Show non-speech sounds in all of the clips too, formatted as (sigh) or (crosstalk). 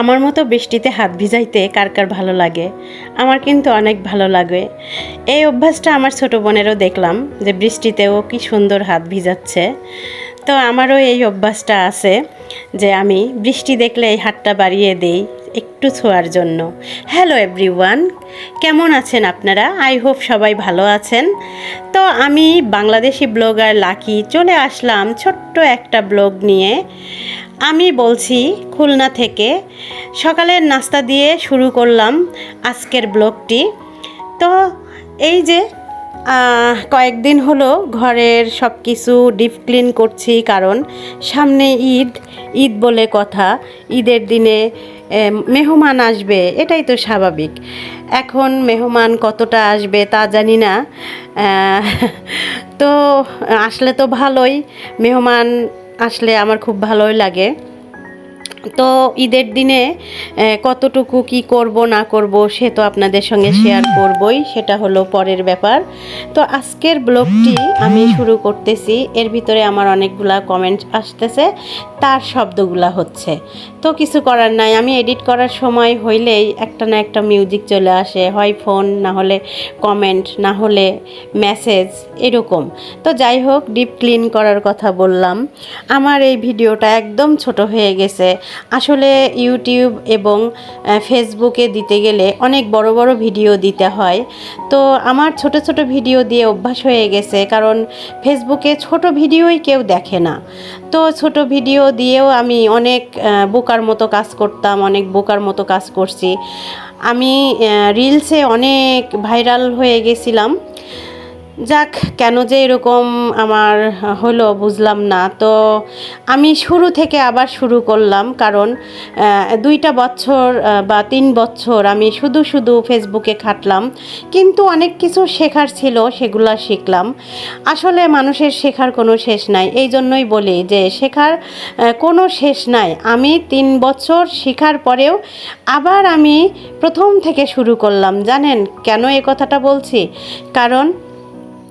আমার মতো বৃষ্টিতে হাত ভিজাইতে কার কার ভালো লাগে? আমার কিন্তু অনেক ভালো লাগে। এই অভ্যাসটা আমার ছোট বোনেরও দেখলাম যে বৃষ্টিতেও কি সুন্দর হাত ভিজাচ্ছে। তো আমারও এই অভ্যাসটা আছে যে আমি বৃষ্টি দেখলে এই হাতটা বাড়িয়ে দেই একটু ছোঁয়ার জন্য। হ্যালো এভরিওয়ান, কেমন আছেন আপনারা? আই হোপ সবাই ভালো আছেন। তো আমি বাংলাদেশি ব্লগার লাকি চলে আসলাম ছোট্ট একটা ব্লগ নিয়ে। আমি বলছি খুলনা থেকে সকালের নাস্তা দিয়ে শুরু করলাম আজকের ব্লগটি। তো এই যে কয়েকদিন হলো ঘরের সব কিছু ডিপ ক্লিন করছি, কারণ সামনে ঈদ ঈদ বলে কথা, ঈদের দিনে মেহমান আসবে, এটাই তো স্বাভাবিক। এখন মেহমান কতটা আসবে তা জানি না (laughs) তো আসলে তো ভালোই, মেহমান আসলে আমার খুব ভালোই লাগে। তো ঈদের দিনে কতটুকু কি করব না করব সে তো আপনাদের সঙ্গে শেয়ার করবই সেটা হলো পরের ব্যাপার। তো আজকের ব্লগটি আমি শুরু করতেছি এর ভিতরে আমার অনেকগুলা কমেন্ট আসতেছে তার শব্দগুলা হচ্ছে। তো কিছু করার নাই আমি এডিট করার সময় হইলেই একটা না একটা মিউজিক চলে আসে হয় ফোন না হলে কমেন্ট না হলে মেসেজ এরকম। তো যাই হোক ডিপ ক্লিন করার কথা বললাম। আমার এই ভিডিওটা একদম ছোট হয়ে গেছে। আসলে ইউটিউব এবং ফেসবুকে দিতে গেলে অনেক বড় বড় ভিডিও দিতে হয়। তো আমার ছোট ছোট ভিডিও দিয়ে অভ্যাস হয়ে গেছে, কারণ ফেসবুকে ছোট ভিডিওই কেউ দেখে না। তো ছোট ভিডিও দিয়েও আমি অনেক বোকার মতো কাজ করতাম, অনেক বোকার মতো কাজ করছি। আমি রিলসে অনেক ভাইরাল হয়ে গেছিলাম। যাক, কেন যে এরকম আমার হলো বুঝলাম না। তো আমি শুরু থেকে আবার শুরু করলাম, কারণ দুইটা বছর বা তিন বছর আমি শুধু শুধু ফেসবুকে খাটলাম। কিন্তু অনেক কিছু শেখার ছিল, সেগুলো শিখলাম। আসলে মানুষের শেখার কোনো শেষ নাই। এই জন্যই বলি যে, শেখার কোনো শেষ নাই। আমি তিন বছর শেখার পরেও আবার আমি প্রথম থেকে শুরু করলাম। জানেন কেন এ কথাটা বলছি? কারণ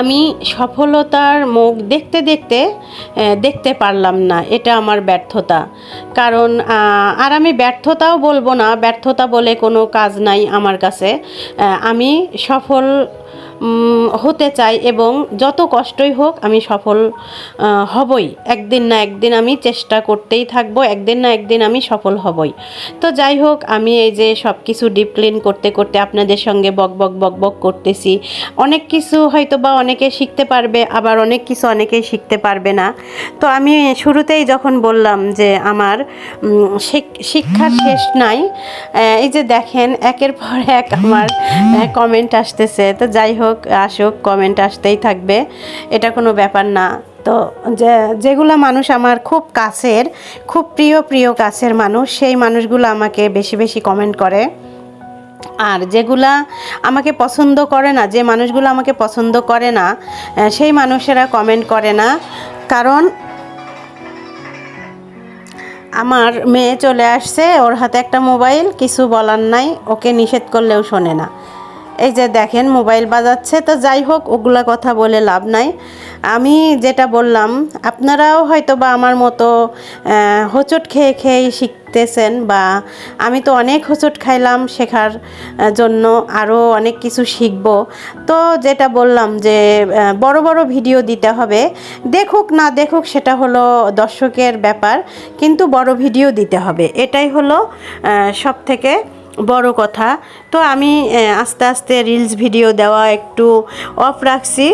আমি সফলতার মুখ দেখতে দেখতে দেখতে পারলাম না। এটা আমার ব্যর্থতা। কারণ আর আমি ব্যর্থতাও বলব না, ব্যর্থতা বলে কোনো কাজ নাই আমার কাছে। আমি সফল হতে চাই এবং যত কষ্টই হোক আমি সফল হবই। একদিন না একদিন আমি চেষ্টা করতেই থাকব, একদিন না একদিন আমি সফল হবই। তো যাই হোক, আমি এই যে সব কিছু ডিপ ক্লিন করতে করতে আপনাদের সঙ্গে বক বক বক বক করতেছি। অনেক কিছু হয়তো বা অনেকে শিখতে পারবে, আবার অনেক কিছু অনেকেই শিখতে পারবে না। তো আমি শুরুতেই যখন বললাম যে আমার শিক্ষার শেষ নাই এই যে দেখেন, একের পর এক আমার কমেন্ট আসতেছে। তো যাই হোক, আসুক কমেন্ট আসতেই থাকবে। এটা কোনো ব্যাপার না। তো যে, যেগুলো মানুষ আমার খুব কাছের, খুব প্রিয় প্রিয় কাছের মানুষ, সেই মানুষগুলো আমাকে বেশি বেশি কমেন্ট করে। আর যেগুলা আমাকে পছন্দ করে না, যে মানুষগুলো আমাকে পছন্দ করে না সেই মানুষেরা কমেন্ট করে না। কারণ আমার মেয়ে চলে আসছে, ওর হাতে একটা মোবাইল কিছু বলার নাই, ওকে নিষেধ করলেও শোনে না। এই যে দেখেন, মোবাইল বাজাচ্ছে। তো যাই হোক, ওগুলা কথা বলে লাভ নাই। আমি যেটা বললাম, আপনারাও হয়তো বা আমার মতো হোঁচট খেয়ে খেয়েই শিখতেছেন বা আমি তো অনেক হোঁচট খাইলাম শেখার জন্য আরও অনেক কিছু শিখব। তো যেটা বললাম যে বড় বড় ভিডিও দিতে হবে। দেখুক না দেখুক, সেটা হলো দর্শকের ব্যাপার। কিন্তু বড় ভিডিও দিতে হবে। এটাই হলো সব থেকে বড় কথা। তো আমি আস্তে আস্তে রিলস ভিডিও দেওয়া একটু অফ রাখছি।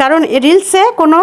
কারণ রিলসে কোনো